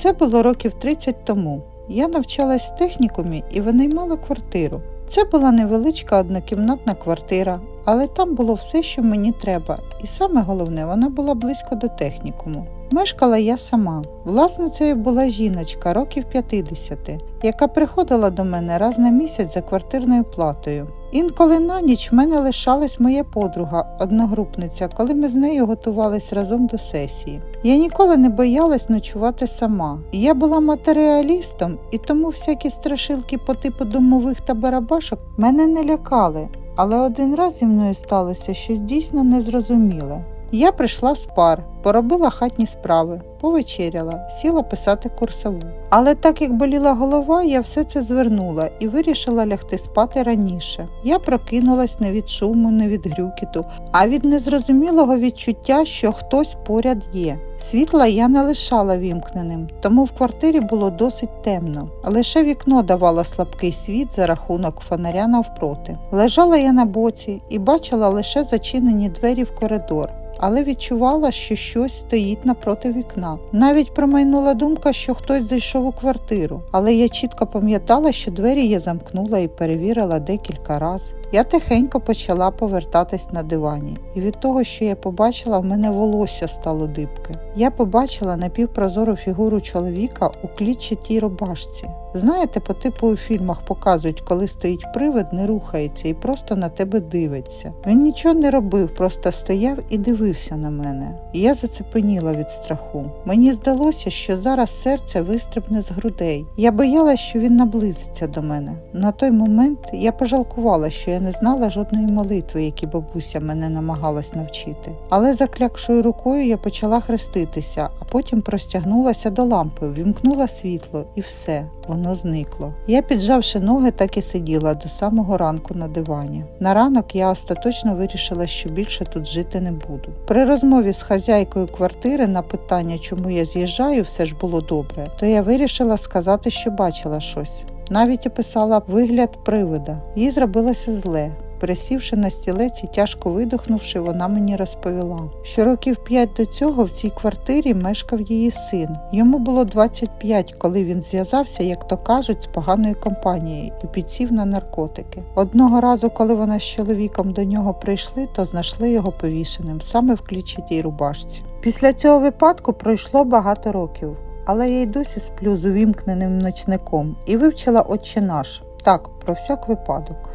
Це було років 30 тому. Я навчалась в технікумі і винаймала квартиру. Це була невеличка однокімнатна квартира, але там було все, що мені треба, і саме головне, вона була близько до технікуму. Мешкала я сама. Власницею була жіночка років 50, яка приходила до мене раз на місяць за квартирною платою. Інколи на ніч в мене лишалась моя подруга, одногрупниця, коли ми з нею готувались разом до сесії. Я ніколи не боялась ночувати сама. Я була матеріалістом, і тому всякі страшилки по типу домових та барабашок мене не лякали. Але один раз зі мною сталося щось дійсно незрозуміле. Я прийшла з пар, поробила хатні справи, повечеряла, сіла писати курсову. Але так як боліла голова, я все це звернула і вирішила лягти спати раніше. Я прокинулась не від шуму, не від грюкіту, а від незрозумілого відчуття, що хтось поряд є. Світла я не лишала вімкненим, тому в квартирі було досить темно. Лише вікно давало слабкий світ за рахунок фонаря навпроти. Лежала я на боці і бачила лише зачинені двері в коридор але відчувала, що щось стоїть напроти вікна. Навіть промайнула думка, що хтось зайшов у квартиру, але я чітко пам'ятала, що двері я замкнула і перевірила декілька разів. Я тихенько почала повертатись на дивані, і від того, що я побачила, в мене волосся стало дибке. Я побачила напівпрозору фігуру чоловіка у клітчатій рубашці. Знаєте, по типу у фільмах показують, коли стоїть привид, не рухається і просто на тебе дивиться. Він нічого не робив, просто стояв і дивився на мене. І я зацепеніла від страху. Мені здалося, що зараз серце вистрибне з грудей. Я боялася, що він наблизиться до мене. На той момент я пожалкувала, що я не знала жодної молитви, які бабуся мене намагалась навчити. Але заклякшою рукою я почала хреститися, а потім простягнулася до лампи, вімкнула світло і все, воно зникло. Я, піджавши ноги, так і сиділа до самого ранку на дивані. На ранок я остаточно вирішила, що більше тут жити не буду. При розмові з хазяйкою квартири на питання, чому я з'їжджаю, все ж було добре, то я вирішила сказати, що бачила щось. Навіть описала вигляд привида. Їй зробилося зле. Пересівши на стілець і тяжко видихнувши, вона мені розповіла, що років п'ять до цього в цій квартирі мешкав її син. Йому було 25, коли він зв'язався, як то кажуть, з поганою компанією і підсів на наркотики. Одного разу, коли вона з чоловіком до нього прийшли, то знайшли його повішеним саме в клічатій рубашці. Після цього випадку пройшло багато років. Але я й досі сплю з увімкненим ночником і вивчила отче наш так про всяк випадок.